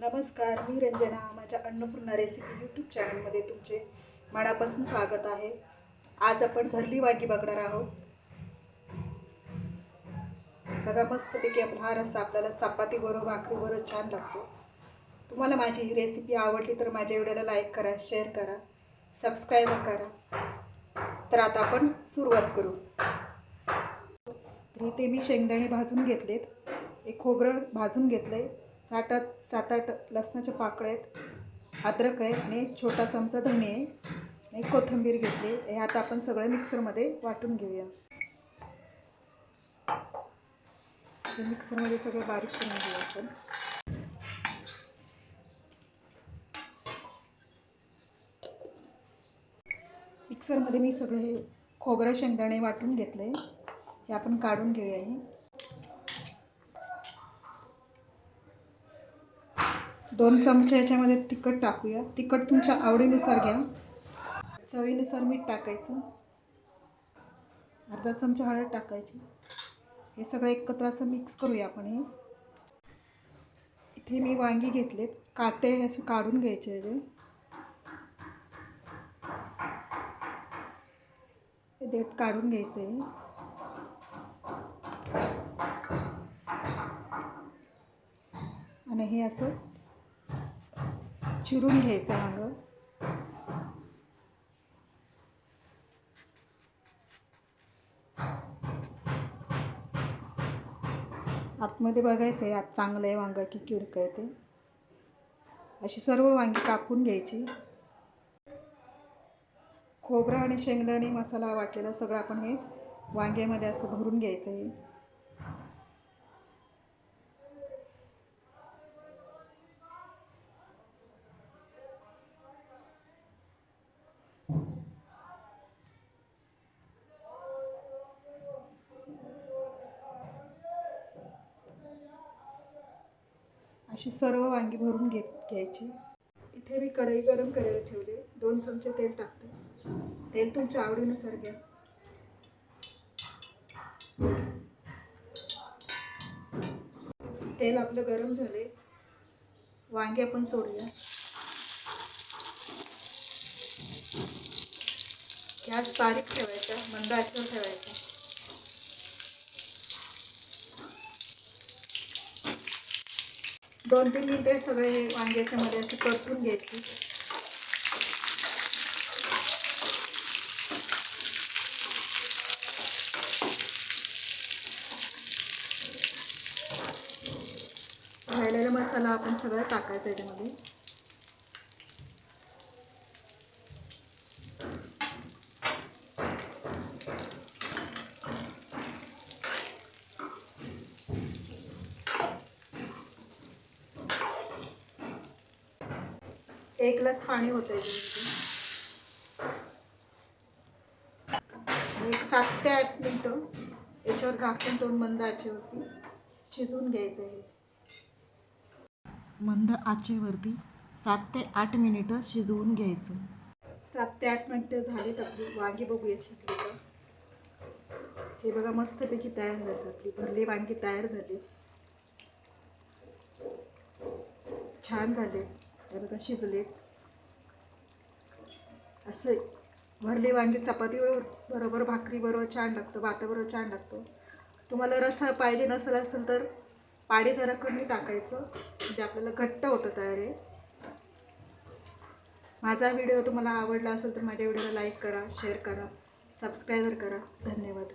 नमस्कार मी रंजना माझ्या Annapurna recipe YouTube चॅनलमध्ये तुमचे मनापासून स्वागत आहे. आज आपण भरली वांगी बघणार आहोत. बघा मस्तपैकी आपला हा रस्सा आपल्याला चपातीबरोबर भाकरीबरोबर छान लागतो. तुम्हाला माझी ही रेसिपी आवडली तर माझ्या व्हिडिओला लाईक करा शेअर करा सबस्क्राईब करा. तर आता आपण सुरुवात करू. तर इथे मी शेंगदाणे भाजून घेतलेत. एक खोबरं भाजून घेतलं आहे सात आठ सात आठ लसणाच्या पाकळ्या आहेत अद्रक आहे आणि छोटा चमचा धणे आहे. आणि कोथिंबीर घेतली हे आता आपण सगळं मिक्सरमध्ये वाटून घेऊया. मिक्सरमध्ये सगळं बारीक करून घेऊया आपण. मिक्सरमध्ये मी सगळे हे खोबरं शेंगदाणे वाटून घेतले. हे आपण काढून घेऊया हे. दोन चमचे याच्यामध्ये तिखट टाकूया. तिखट तुमच्या आवडीनुसार घ्या. चवीनुसार मीठ टाकायचं. अर्धा चमचा हळद टाकायची. हे सगळं एकत्र असं मिक्स करूया आपण हे. इथे मी वांगी घेतलेत. काटे असे काढून घ्यायचे जे हे देठ काढून घ्यायचं आहे. आणि हे असं चिरून घ्यायचं वांगं आतमध्ये बघायचं आहे आत चांगलं आहे वांगं की किडकं आहे ते. अशी सर्व वांगी कापून घ्यायची. खोबरं आणि शेंगदाणे मसाला वाटलेला सगळं आपण हे वांग्यामध्ये असं भरून घ्यायचं आहे अशी सर्व वांगी भरून घेत घ्यायची. इथे मी कढई गरम करायला ठेवले. दोन चमचे तेल टाकते. तेल तुमच्या आवडीनुसार घ्या. तेल आपलं गरम झाले. वांगे आपण सोडूया. गॅस बारीक ठेवायचा मंद आचेवर ठेवायचा. दोन तीन मिनटे सगळे वांग्याच्या मध्ये असे परतून घ्यायची. राहिलेला मसाला आपण सगळं टाकायचा याच्यामध्ये. एक ग्लास पाणी होतं आहे एक सात ते आठ मिनटं याच्यावर झाकून ठेवून मंद आचेवरती शिजवून घ्यायचं आहे. मंद आचेवरती सात ते आठ मिनिटं शिजवून घ्यायचं. सात ते आठ मिनिटं झालीत आपली. वांगी बघूया शिजली का हे बघा मस्तपैकी तयार झाली आपली. भरली वांगी तयार झाली. छान झाले. हे बघा शिजले असे भरली वांगी चपाती बरोबर भाकरी बरोबर छान लागतं भाताबरोबर छान लागतो. तुम्हाला रसा पाहिजे नसेल असेल तर पाणी जरा कमी टाकायचं. म्हणजे आपल्याला घट्ट होतं तयार आहे माझा व्हिडिओ तुम्हाला आवडला असेल तर माझ्या व्हिडिओला लाईक करा शेअर करा सबस्क्राईबर करा. धन्यवाद.